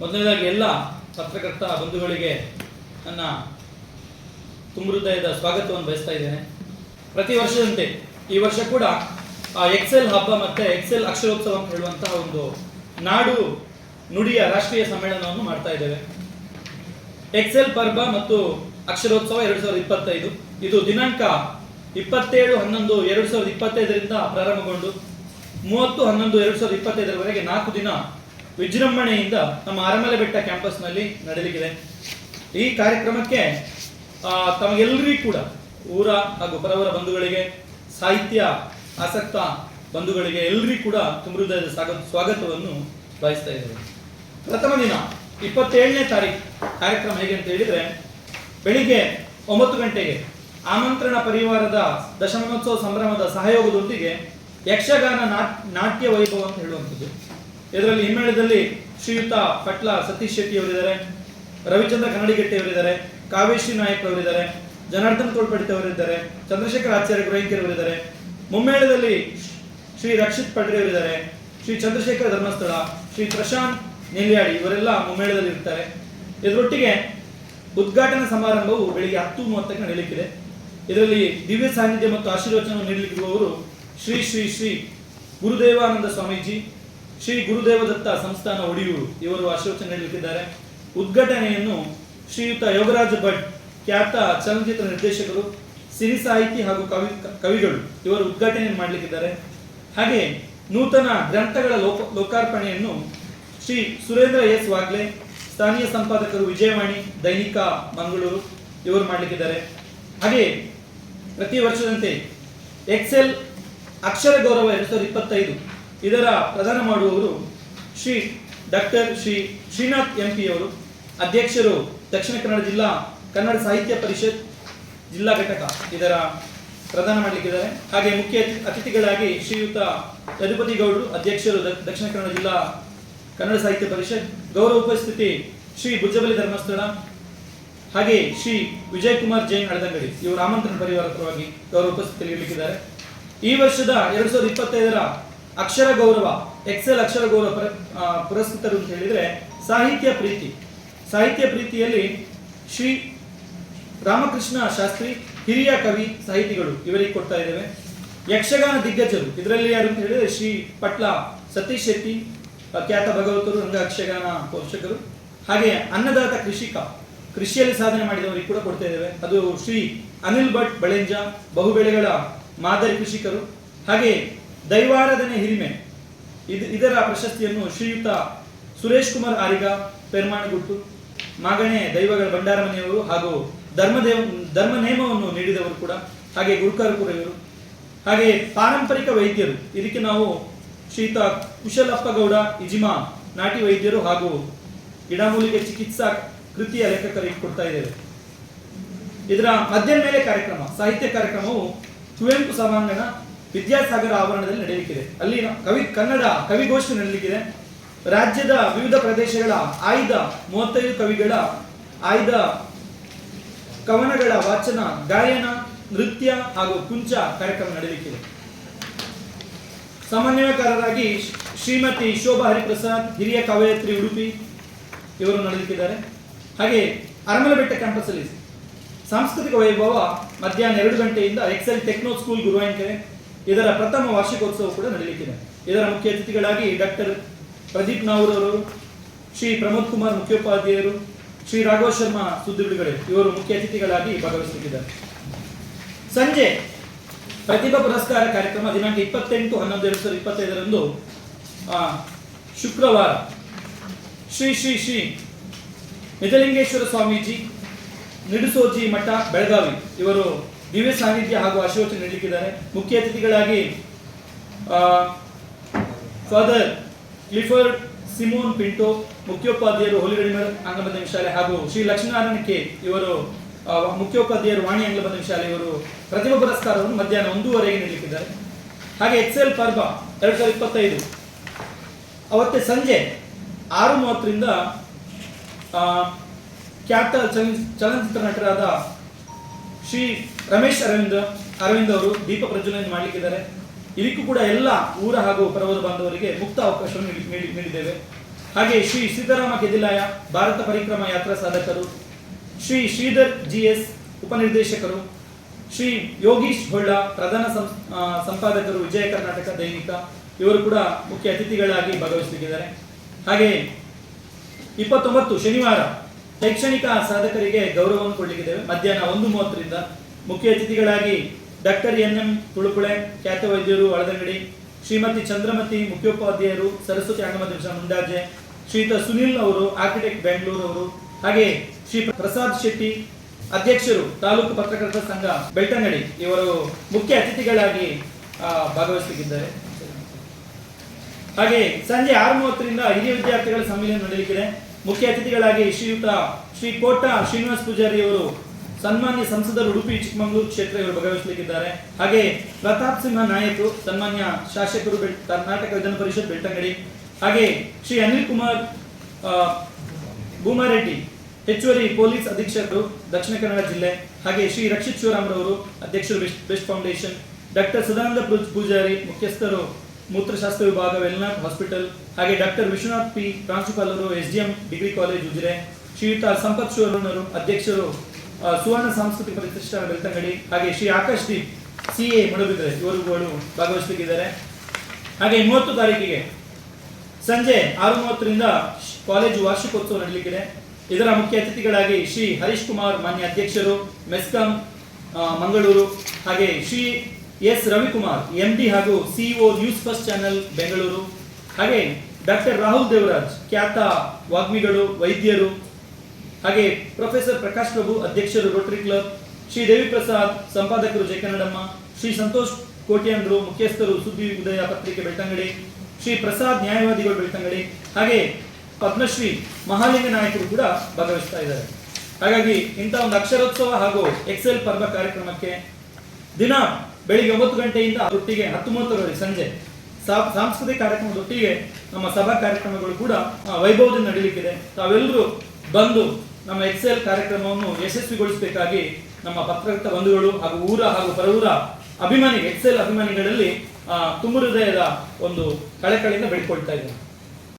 ಮೊದಲನೇದಾಗಿ ಎಲ್ಲ ಪತ್ರಕರ್ತ ಬಂಧುಗಳಿಗೆ ನನ್ನ ತುಂಬ ಹೃದಯದ ಸ್ವಾಗತವನ್ನು ಬಯಸ್ತಾ ಇದ್ದೇನೆ. ಪ್ರತಿ ವರ್ಷದಂತೆ ಈ ವರ್ಷ ಕೂಡ ಎಕ್ಸೆಲ್ ಹಬ್ಬ ಮತ್ತು ಎಕ್ಸೆಲ್ ಅಕ್ಷರೋತ್ಸವ ಅಂತ ಹೇಳುವಂತಹ ಒಂದು ನಾಡು ನುಡಿಯ ರಾಷ್ಟ್ರೀಯ ಸಮ್ಮೇಳನವನ್ನು ಮಾಡ್ತಾ ಇದ್ದೇವೆ. ಎಕ್ಸೆಲ್ ಪರ್ವ ಮತ್ತು ಅಕ್ಷರೋತ್ಸವ ಎರಡು ಸಾವಿರದ ಇಪ್ಪತ್ತೈದು. ಇದು ದಿನಾಂಕ ಇಪ್ಪತ್ತೇಳು ಹನ್ನೊಂದು ಎರಡು ಸಾವಿರದ ಇಪ್ಪತ್ತೈದರಿಂದ ಪ್ರಾರಂಭಗೊಂಡು ಮೂವತ್ತು ಹನ್ನೊಂದು ಎರಡು ಸಾವಿರದ ಇಪ್ಪತ್ತೈದರವರೆಗೆ ನಾಲ್ಕು ದಿನ ವಿಜೃಂಭಣೆಯಿಂದ ನಮ್ಮ ಅರಮಲೆ ಬೆಟ್ಟ ಕ್ಯಾಂಪಸ್ನಲ್ಲಿ ನಡೆಯಲಿಕ್ಕಿದೆ ಈ ಕಾರ್ಯಕ್ರಮಕ್ಕೆ ತಮಗೆಲ್ಲರಿಗೂ ಕೂಡ ಊರ ಹಾಗೂ ಪರವರ ಬಂಧುಗಳಿಗೆ, ಸಾಹಿತ್ಯ, ಆಸಕ್ತ ಬಂಧುಗಳಿಗೆ ಎಲ್ಲರಿಗೂ ಕೂಡ ತುಂಬ ಹೃದಯದ ಸ್ವಾಗತ ಸ್ವಾಗತವನ್ನು ಬಯಸ್ತಾ ಇದ್ದೇವೆ. ಪ್ರಥಮ ದಿನ, ಇಪ್ಪತ್ತೇಳನೇ ತಾರೀಕು ಕಾರ್ಯಕ್ರಮ ಹೇಗೆ ಅಂತ ಹೇಳಿದ್ರೆ, ಬೆಳಿಗ್ಗೆ ಒಂಬತ್ತು ಗಂಟೆಗೆ ಆಮಂತ್ರಣ ಪರಿವಾರದ ದಶಮಾನೋತ್ಸವ ಸಂಭ್ರಮದ ಸಹಯೋಗದೊಂದಿಗೆ ಯಕ್ಷಗಾನ ನಾಟ್- ನಾಟ್ಯ ವೈಭವ ಅಂತ ಹೇಳುವಂಥದ್ದು. ಇದರಲ್ಲಿ ಹಿಮ್ಮೇಳದಲ್ಲಿ ಶ್ರೀಯುತ ಪಟ್ಲ ಸತೀಶ್ ಶೆಟ್ಟಿ ಅವರಿದ್ದಾರೆ, ರವಿಚಂದ್ರ ಕನ್ನಡಿಗೆಟ್ಟಿ ಅವರಿದ್ದಾರೆ ಕಾವೇಶ್ರೀ ನಾಯಕ್ ಅವರಿದ್ದಾರೆ, ಜನಾರ್ದನ್ ಕೋಲ್ಪಡಿತ ಅವರಿದ್ದಾರೆ, ಚಂದ್ರಶೇಖರ್ ಆಚಾರ್ಯ ಗುರೈಕರ್ ಅವರಿದ್ದಾರೆ. ಮುಮ್ಮೇಳದಲ್ಲಿ ಶ್ರೀ ರಕ್ಷಿತ್ ಪಡ್ರೆ ಅವರಿದ್ದಾರೆ, ಶ್ರೀ ಚಂದ್ರಶೇಖರ ಧರ್ಮಸ್ಥಳ, ಶ್ರೀ ಪ್ರಶಾಂತ್ ನೆಲ್ಯಾಡಿ ಇವರೆಲ್ಲ ಮುಮ್ಮೇಳದಲ್ಲಿ ಇರ್ತಾರೆ. ಇದರೊಟ್ಟಿಗೆ ಉದ್ಘಾಟನಾ ಸಮಾರಂಭವು ಬೆಳಿಗ್ಗೆ ಹತ್ತು ಮೂವತ್ತಕ್ಕೆ ನಡೆಯಲಿಕ್ಕಿದೆ ಇದರಲ್ಲಿ ದಿವ್ಯ ಸಾನ್ನಿಧ್ಯ ಮತ್ತು ಆಶೀರ್ವಚನವನ್ನು ನೀಡಲಿಕ್ಕಿರುವವರು ಶ್ರೀ ಶ್ರೀ ಶ್ರೀ ಗುರುದೇವಾನಂದ ಸ್ವಾಮೀಜಿ ಶ್ರೀ ಗುರುದೇವದತ್ತ ಸಂಸ್ಥಾನ ಒಡಿಯೂರು ಇವರು ಆಶೋಚನೆ ನೀಡಲಿಕ್ಕಿದ್ದಾರೆ. ಉದ್ಘಾಟನೆಯನ್ನು ಶ್ರೀಯುತ ಯೋಗರಾಜ ಭಟ್, ಖ್ಯಾತ ಚಲನಚಿತ್ರ ನಿರ್ದೇಶಕರು, ಸಿರಿ ಸಾಹಿತಿ ಹಾಗೂ ಕವಿ, ಕವಿಗಳು ಇವರು ಉದ್ಘಾಟನೆ ಮಾಡಲಿಕ್ಕಿದ್ದಾರೆ. ಹಾಗೆ ನೂತನ ಗ್ರಂಥಗಳ ಲೋಕ ಲೋಕಾರ್ಪಣೆಯನ್ನು ಶ್ರೀ ಸುರೇಂದ್ರ ಎಸ್ ವಾಗ್ಲೆ, ಸ್ಥಾನೀಯ ಸಂಪಾದಕರು ವಿಜಯವಾಣಿ, ದೈನಿಕ ಮಂಗಳೂರು ಇವರು ಮಾಡಲಿಕ್ಕಿದ್ದಾರೆ. ಹಾಗೆ ಪ್ರತಿ ವರ್ಷದಂತೆ ಎಕ್ಸೆಲ್ ಅಕ್ಷರ ಗೌರವ ಎರಡು ಸಾವಿರದ ಇಪ್ಪತ್ತೈದು ಇದರ ಪ್ರದಾನ ಮಾಡುವವರು ಶ್ರೀ ಡಾಕ್ಟರ್ ಶ್ರೀ ಶ್ರೀನಾಥ್ ಎಂ ಅವರು ಅಧ್ಯಕ್ಷರು ದಕ್ಷಿಣ ಕನ್ನಡ ಜಿಲ್ಲಾ ಕನ್ನಡ ಸಾಹಿತ್ಯ ಪರಿಷತ್ ಜಿಲ್ಲಾ ಘಟಕ ಇದರ ಪ್ರದಾನ ಮಾಡಲಿಕ್ಕಿದ್ದಾರೆ. ಹಾಗೆ ಮುಖ್ಯ ಅತಿಥಿಗಳಾಗಿ ಶ್ರೀಯುತ ಯದುಪತಿ ಗೌಡರು, ಅಧ್ಯಕ್ಷರು ದಕ್ಷಿಣ ಕನ್ನಡ ಜಿಲ್ಲಾ ಕನ್ನಡ ಸಾಹಿತ್ಯ ಪರಿಷತ್, ಗೌರವ ಉಪಸ್ಥಿತಿ ಶ್ರೀ ಬುಜ್ಜಬಲಿ ಧರ್ಮಸ್ಥಳ, ಹಾಗೆ ಶ್ರೀ ವಿಜಯ್ ಕುಮಾರ್ ಜೈನ್ ಅಳದಂಗಡಿ. ಇವರು ಆಮಂತ್ರಣ ಪರಿವಾರ ಪರವಾಗಿ ಗೌರವ ಉಪಸ್ಥಿತಿಯಲ್ಲಿ ಇರಲಿಕ್ಕಿದ್ದಾರೆ ಈ ವರ್ಷದ ಎರಡ್ ಸಾವಿರದ ಇಪ್ಪತ್ತೈದರ ಅಕ್ಷರ ಗೌರವ ಎಕ್ಸೆಲ್ ಅಕ್ಷರ ಗೌರವ ಪುರಸ್ಕೃತರು ಅಂತ ಹೇಳಿದ್ರೆ ಸಾಹಿತ್ಯ ಪ್ರೀತಿ. ಸಾಹಿತ್ಯ ಪ್ರೀತಿಯಲ್ಲಿ ಶ್ರೀ ರಾಮಕೃಷ್ಣ ಶಾಸ್ತ್ರಿ, ಹಿರಿಯ ಕವಿ, ಸಾಹಿತಿಗಳು ಇವರಿಗೆ ಕೊಡ್ತಾ ಇದ್ದೇವೆ. ಯಕ್ಷಗಾನ ದಿಗ್ಗಜರು, ಇದರಲ್ಲಿ ಯಾರು ಅಂತ ಹೇಳಿದ್ರೆ ಶ್ರೀ ಪಟ್ಲ ಸತೀಶ್ ಶೆಟ್ಟಿ ಖ್ಯಾತ ಭಗವತರು, ರಂಗ ಯಕ್ಷಗಾನ ಪೋಷಕರು. ಹಾಗೆ ಅನ್ನದಾತ ಕೃಷಿಕ, ಕೃಷಿಯಲ್ಲಿ ಸಾಧನೆ ಮಾಡಿದವರಿಗೆ ಕೂಡ ಕೊಡ್ತಾ ಇದ್ದೇವೆ. ಅದು ಶ್ರೀ ಅನಿಲ್ ಭಟ್, ಬಳೆಂಜ, ಬಹುಬೆಳೆಗಳ ಮಾದರಿ ಕೃಷಿಕರು. ಹಾಗೆ ದೈವಾರಾಧನೆ ಹಿರಿಮೆ. ಇದು, ಇದರ ಪ್ರಶಸ್ತಿಯನ್ನು ಶ್ರೀಯುತ ಸುರೇಶ್ ಕುಮಾರ್ ಆರಿಗ, ಪೆರ್ಮಾಣಗುಟ್ಟು, ಮಾಗಣೆ ದೈವಗಳ ಭಂಡಾರಮನೆಯವರು ಹಾಗೂ ಧರ್ಮದೇವ ಧರ್ಮ ನೇಮವನ್ನು ನೀಡಿದವರು ಕೂಡ, ಹಾಗೆ ಗುರುಕರ್ಪುರ ಇವರು ಹಾಗೆ ಪಾರಂಪರಿಕ ವೈದ್ಯರು. ಇದಕ್ಕೆ ನಾವು ಶ್ರೀಯುತ ಕುಶಲಪ್ಪ ಗೌಡ ಇಜಿಮಾ, ನಾಟಿ ವೈದ್ಯರು ಹಾಗೂ ಗಿಡಮೂಲಿಕೆ ಚಿಕಿತ್ಸಾ ಕೃತಿಯ ಲೇಖಕರಿಗೆ ಕೊಡ್ತಾ ಇದ್ದೇವೆ. ಇದರ ಮಧ್ಯಾಹ್ನ ಮೇಲೆ ಕಾರ್ಯಕ್ರಮ, ಸಾಹಿತ್ಯ ಕಾರ್ಯಕ್ರಮವು ಕುವೆಂಪು ಸಭಾಂಗಣ ವಿದ್ಯಾಸಾಗರ ಆವರಣದಲ್ಲಿ ನಡೆಯಲಿಕ್ಕಿದೆ. ಅಲ್ಲಿ ಕವಿ ಕನ್ನಡ ಕವಿಗೋಷ್ಠಿ ನಡೆಯಲಿಕ್ಕಿದೆ. ರಾಜ್ಯದ ವಿವಿಧ ಪ್ರದೇಶಗಳ ಆಯ್ದ ಮೂವತ್ತೈದು ಕವಿಗಳ ಆಯ್ದ ಕವನಗಳ ವಾಚನ, ಗಾಯನ, ನೃತ್ಯ ಹಾಗೂ ಕುಂಚ ಕಾರ್ಯಕ್ರಮ ನಡೆಯಲಿಕ್ಕಿದೆ. ಸಮನ್ವಯಕಾರರಾಗಿ ಶ್ರೀಮತಿ ಶೋಭಾ ಹರಿಪ್ರಸಾದ್, ಹಿರಿಯ ಕವಯತ್ರಿ ಉಡುಪಿ ಇವರು ನಡೆಯುತ್ತಿದ್ದಾರೆ ಹಾಗೆ ಅರಮನೆ ಬೆಟ್ಟ ಕ್ಯಾಂಪಸ್ ಅಲ್ಲಿ ಸಾಂಸ್ಕೃತಿಕ ವೈಭವ ಮಧ್ಯಾಹ್ನ ಎರಡು ಗಂಟೆಯಿಂದ ಎಕ್ಸೆಲ್ ಟೆಕ್ನೋ ಸ್ಕೂಲ್ ಗುರುವಾಂಕೆರೆ ಇದರ ಪ್ರಥಮ ವಾರ್ಷಿಕೋತ್ಸವ ಕೂಡ ನಡೆಯಲಿಕ್ಕಿದೆ ಇದರ ಮುಖ್ಯ ಅತಿಥಿಗಳಾಗಿ ಡಾಕ್ಟರ್ ಪ್ರದೀಪ್ ನಾವೂರವರು ಶ್ರೀ ಪ್ರಮೋದ್ ಕುಮಾರ್ ಮುಖ್ಯೋಪಾಧ್ಯಾಯರು, ಶ್ರೀ ರಾಘವ ಶರ್ಮಾ ಸುದ್ದಿ ಬಿಡುಗಡೆ ಇವರು ಮುಖ್ಯ ಅತಿಥಿಗಳಾಗಿ ಭಾಗವಹಿಸುತ್ತಿದ್ದಾರೆ ಸಂಜೆ ಪ್ರತಿಭಾ ಪುರಸ್ಕಾರ ಕಾರ್ಯಕ್ರಮ ದಿನಾಂಕ ಇಪ್ಪತ್ತೆಂಟು ಹನ್ನೊಂದು ಎರಡು ಸಾವಿರದ ಇಪ್ಪತ್ತೈದರಂದು ಶುಕ್ರವಾರ ಶ್ರೀ ಶ್ರೀ ಶ್ರೀ ನಿಜಲಿಂಗೇಶ್ವರ ಸ್ವಾಮೀಜಿ, ನಿಡುಸೋಜಿ ಮಠ, ಬೆಳಗಾವಿ ಇವರು ದಿವ್ಯ ಸಾನ್ನಿಧ್ಯ ಹಾಗೂ ಆಶೀರ್ವಚನ ನೀಡಲಿಕ್ಕಿದ್ದಾರೆ ಮುಖ್ಯ ಅತಿಥಿಗಳಾಗಿ ಫಾದರ್ ಕ್ಲಿಫರ್ಡ್ ಸಿಮೋನ್ ಪಿಂಟೋ ಮುಖ್ಯೋಪಾಧ್ಯಾಯರು ಹೋಲಿಗಡಿಮರ್ ಆಂಗ್ಲ ಮಾಧ್ಯಮ ಶಾಲೆ ಹಾಗೂ ಶ್ರೀ ಲಕ್ಷ್ಮೀನಾರಾಯಣ ಕೆ ಇವರು ಮುಖ್ಯೋಪಾಧ್ಯಾಯರು ವಾಣಿ ಆಂಗ್ಲ ಶಾಲೆ ಇವರು ಪ್ರತಿಭಾ ಪುರಸ್ಕಾರವನ್ನು ಮಧ್ಯಾಹ್ನ ಒಂದೂವರೆಗೆ ನೀಡಲಿಕ್ಕಿದ್ದಾರೆ. ಹಾಗೆ ಎಕ್ಸೆಲ್ ಪರ್ಬ ಎರಡು ಸಾವಿರದ ಇಪ್ಪತ್ತೈದು. ಅವತ್ತೇ ಸಂಜೆ ಆರು ಮೂವತ್ತರಿಂದ ಖ್ಯಾತ ಚಲನ, ಚಲನಚಿತ್ರ ನಟರಾದ ಶ್ರೀ ರಮೇಶ್ ಅರವಿಂದ, ಅರವಿಂದ್ ಅವರು ದೀಪ ಪ್ರಜ್ವಲನೆ ಮಾಡಲಿಕ್ಕಿದ್ದಾರೆ. ಇದಕ್ಕೂ ಕೂಡ ಎಲ್ಲ ಊರ ಹಾಗೂ ಪರ್ವತ ಬಾಂಧವರಿಗೆ ಮುಕ್ತ ಅವಕಾಶವನ್ನು ನೀಡಿ- ನೀಡಿ- ನೀಡಿದ್ದೇವೆ. ಹಾಗೆ ಶ್ರೀ ಸೀತಾರಾಮ ಕೆದಿಲಾಯ ಭಾರತ ಪರಿಕ್ರಮ ಯಾತ್ರಾ ಸಾಧಕರು, ಶ್ರೀ ಶ್ರೀಧರ್ ಜಿ ಎಸ್ ಉಪನಿರ್ದೇಶಕರು, ಶ್ರೀ ಯೋಗೀಶ್ ಹೊಳ್ಳ ಪ್ರಧಾನ ಸಂಪಾದಕರು ವಿಜಯ ಕರ್ನಾಟಕ ದೈನಿಕ, ಇವರು ಕೂಡ ಮುಖ್ಯ ಅತಿಥಿಗಳಾಗಿ ಭಾಗವಹಿಸಲಿದ್ದಾರೆ ಹಾಗೆ ಇಪ್ಪತ್ತೊಂಬತ್ತು ಶನಿವಾರ ಶೈಕ್ಷಣಿಕ ಸಾಧಕರಿಗೆ ಗೌರವವನ್ನು ಕೊಡಲಿಕ್ಕಿದ್ದೇವೆ. ಮಧ್ಯಾಹ್ನ ಒಂದು ಮೂವತ್ತರಿಂದ ಮುಖ್ಯ ಅತಿಥಿಗಳಾಗಿ ಡಾಕ್ಟರ್ ಎನ್ ಎಂ ತುಳುಕುಳೆ ಖ್ಯಾತ ವೈದ್ಯರು ಅಳದಂಗಡಿ ಶ್ರೀಮತಿ ಚಂದ್ರಮತಿ ಮುಖ್ಯೋಪಾಧ್ಯಾಯರು ಸರಸ್ವತಿ ಅಂಗಮ ದಿವಸ ಮುಂದಾಜೆ ಶ್ರೀಯುತ ಸುನಿಲ್ ಅವರು ಆರ್ಕಿಟೆಕ್ಟ್ ಬೆಂಗಳೂರು ಅವರು ಹಾಗೆ ಶ್ರೀ ಪ್ರಸಾದ್ ಶೆಟ್ಟಿ ಅಧ್ಯಕ್ಷರು ತಾಲೂಕು ಪತ್ರಕರ್ತರ ಸಂಘ ಬೆಳ್ತಂಗಡಿ ಇವರು ಮುಖ್ಯ ಅತಿಥಿಗಳಾಗಿ ಆ, ಭಾಗವಹಿಸಲಿಕ್ಕಿದ್ದಾರೆ. ಹಾಗೆ ಸಂಜೆ ಆರು ಮೂವತ್ತರಿಂದ ಹಿರಿಯ ವಿದ್ಯಾರ್ಥಿಗಳ ಸಮ್ಮೇಳನ ನಡೆಯಲಿದೆ ಮುಖ್ಯ ಅತಿಥಿಗಳಾಗಿ ಶ್ರೀಯುತ ಶ್ರೀ ಕೋಟ ಶ್ರೀನಿವಾಸ್ ಪೂಜಾರಿ ಅವರು ಸನ್ಮಾನ್ಯ ಸಂಸದರು ಉಡುಪಿ, ಚಿಕ್ಕಮಗಳೂರು ಕ್ಷೇತ್ರ ಇವರು ಭಾಗವಹಿಸಲಿಕ್ಕಿದ್ದಾರೆ. ಹಾಗೆ ಪ್ರತಾಪ್ ಸಿಂಹ ನಾಯಕ್ ಸನ್ಮಾನ್ಯ ಶಾಸಕರು ಕರ್ನಾಟಕ ವಿಧಾನ ಪರಿಷತ್ ಬೆಳ್ತಂಗಡಿ. ಹಾಗೆ ಶ್ರೀ ಅನಿಲ್ ಕುಮಾರ್ ಭೂಮಾರೆಡ್ಡಿ, ಹೆಚ್ಚುವರಿ ಪೊಲೀಸ್ ಅಧೀಕ್ಷಕರು, ದಕ್ಷಿಣ ಕನ್ನಡ ಜಿಲ್ಲೆ. ಹಾಗೆ ಶ್ರೀ ರಕ್ಷಿತ್ ಶಿವರಾಮ್ರವರು, ಅಧ್ಯಕ್ಷರು ಬೆಸ್ಟ್ ಫೌಂಡೇಶನ್ ಡಾಕ್ಟರ್ ಸದಾನಂದ ಪೂಜ್- ಪೂಜಾರಿ, ಮುಖ್ಯಸ್ಥರು, ಮೂತ್ರಶಾಸ್ತ್ರ ವಿಭಾಗ ವೆಲ್ನಾಥ್ ಹಾಸ್ಪಿಟಲ್. ಹಾಗೆ ಡಾಕ್ಟರ್ ವಿಶ್ವನಾಥ್ ಪಿ, ಪ್ರಾಂಶುಪಾಲರು S D degree college, Ujire. ಶ್ರೀಯುತ ಸಂಪತ್ ಶಿವರಣ್ಣರು ಅಧ್ಯಕ್ಷರು ಸುವರ್ಣ ಸಾಂಸ್ಕೃತಿಕ ಪ್ರತಿಷ್ಠಾನ ಬೆಳ್ತಂಗಡಿ ಹಾಗೆ ಶ್ರೀ ಆಕಾಶ್ ದೀಪ್ ಸಿ ಎ ಮಡುಬಿದ್ರೆ ಇವರುಗಳು ಹಾಗೆ ಮೂವತ್ತು ತಾರೀಕಿಗೆ ಸಂಜೆ ಆರು ಮೂವತ್ತರಿಂದ ಕಾಲೇಜು ವಾರ್ಷಿಕೋತ್ಸವ ನಡೆಯಲಿಕ್ಕಿದೆ ಇದರ ಮುಖ್ಯ ಅತಿಥಿಗಳಾಗಿ ಶ್ರೀ ಹರೀಶ್ ಕುಮಾರ್, ಮಾನ್ಯ ಅಧ್ಯಕ್ಷರು, ಮೆಸ್ಕಾಂ ಮಂಗಳೂರು, ಹಾಗೆ Shri S Ravikumar M D ಹಾಗೂ CEO news first channel Bengaluru. ಹಾಗೆ ಡಾಕ್ಟರ್ ರಾಹುಲ್ ದೇವರಾಜ್, ಖ್ಯಾತ ವಾಗ್ಮಿಗಳು, ವೈದ್ಯರು ಹಾಗೆ ಪ್ರೊಫೆಸರ್ ಪ್ರಕಾಶ್ ಪ್ರಭು, ಅಧ್ಯಕ್ಷರು ರೋಟರಿ ಕ್ಲಬ್ ಶ್ರೀ ದೇವಿ ಪ್ರಸಾದ್, ಸಂಪಾದಕರು ಜಯ ಕನ್ನಡಮ್ಮ ಶ್ರೀ ಸಂತೋಷ್ ಕೋಟ್ಯಾಂಡ್ರು ಮುಖ್ಯಸ್ಥರು ಸುದ್ದಿ ಉದಯ ಪತ್ರಿಕೆ ಬೆಳ್ತಂಗಡಿ, ಶ್ರೀ ಪ್ರಸಾದ್ ನ್ಯಾಯವಾದಿಗಳು ಬೆಳ್ತಂಗಡಿ, ಹಾಗೆ ಪದ್ಮಶ್ರೀ ಮಹಾಲಿಂಗ ನಾಯಕರು ಕೂಡ ಭಾಗವಹಿಸ್ತಾ ಇದ್ದಾರೆ. ಹಾಗಾಗಿ ಇಂಥ ಒಂದು ಅಕ್ಷರೋತ್ಸವ ಹಾಗೂ ಎಕ್ಸೆಲ್ ಪರ್ವ ಕಾರ್ಯಕ್ರಮಕ್ಕೆ ದಿನ ಬೆಳಿಗ್ಗೆ ಒಂಬತ್ತು ಗಂಟೆಯಿಂದ ಒಟ್ಟಿಗೆ ಹತ್ತು ಮೂವತ್ತರವರೆಗೆ ಸಂಜೆ ಸಾಂಸ್ಕೃತಿಕ ಕಾರ್ಯಕ್ರಮದೊಟ್ಟಿಗೆ ನಮ್ಮ ಸಭಾ ಕಾರ್ಯಕ್ರಮಗಳು ಕೂಡ ವೈಭವದಿಂದ ನಡೀಲಿಕ್ಕಿದೆ. ತಾವೆಲ್ಲರೂ ಬಂದು ನಮ್ಮ ಎಕ್ಸೆಲ್ ಕಾರ್ಯಕ್ರಮವನ್ನು ಯಶಸ್ವಿಗೊಳಿಸಬೇಕಾಗಿ ನಮ್ಮ ಪತ್ರಕರ್ತ ಬಂಧುಗಳು ಹಾಗೂ ಊರ ಹಾಗೂ ಪರವೂರ ಅಭಿಮಾನಿ ಎಕ್ಸೆಲ್ ಅಭಿಮಾನಿಗಳಲ್ಲಿ ತುಂಬ ಹೃದಯದ ಒಂದು ಕಳಕಳಿಯಿಂದ ಬೆಳ್ಕೊಳ್ತಾ ಇದ್ದೇನೆ.